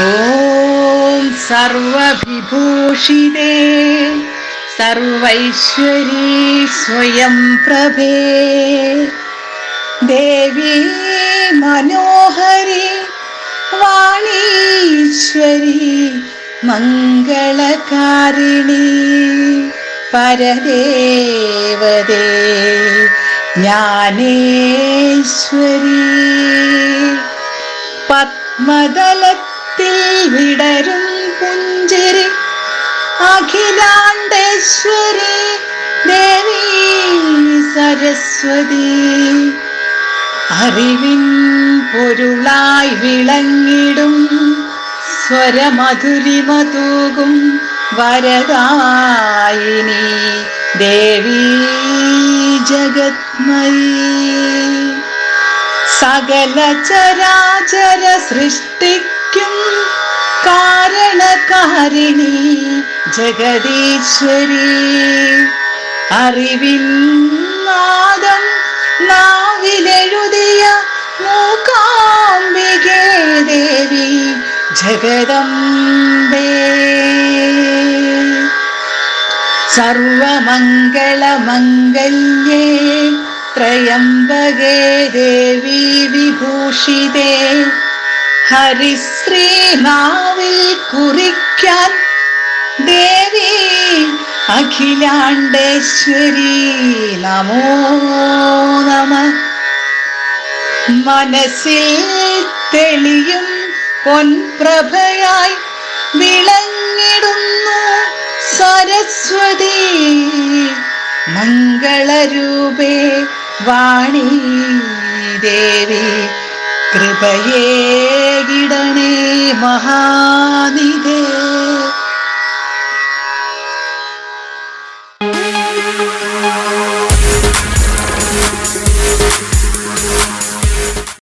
ഓം സർവവിഭൂഷിതേ സർവൈശ്വരീ സ്വയം പ്രഭേ. ദേവി മനോഹരി വാണീശ്വരി മംഗളകാരിണി. പരദേവതേ ജ്ഞാനേശ്വരി. പത്മതലത്തിൽ വിടരും പുഞ്ചിരി. അഖിലാണ്ടേശ്വരി ദേവി സരസ്വതി. അറിവിൻ പൊരുളായി വിളങ്ങിടും സ്വരമധുരിമ തൂകും വരദായിനി ദേവി ജഗത്മയി. സകല ചരാചര സൃഷ്ടിക്കും കാരണകാരിണി ജഗദീശ്വരി. അറിവിൻ നാദം നാവിലെഴുതിയ മൂകാംബികേ ദേവി ജഗദംബേ. സർവമംഗളമംഗല്യേ ത്രയംബകേ ദേവി വിഭൂഷിതേ. ഹരിശ്രീനാവിൽ കുറിക്കാൻ ദേവി അഖിലാണ്ടേശ്വരി നമോ നമ. മനസ്സിൽ തെളിയും പൊൻപ്രഭയായി വിളങ്ങിടുന്നു സരസ്വതി. മംഗളരൂപേ വാണി ദേവി കൃപയേ அழகிடனே மகாநிதே.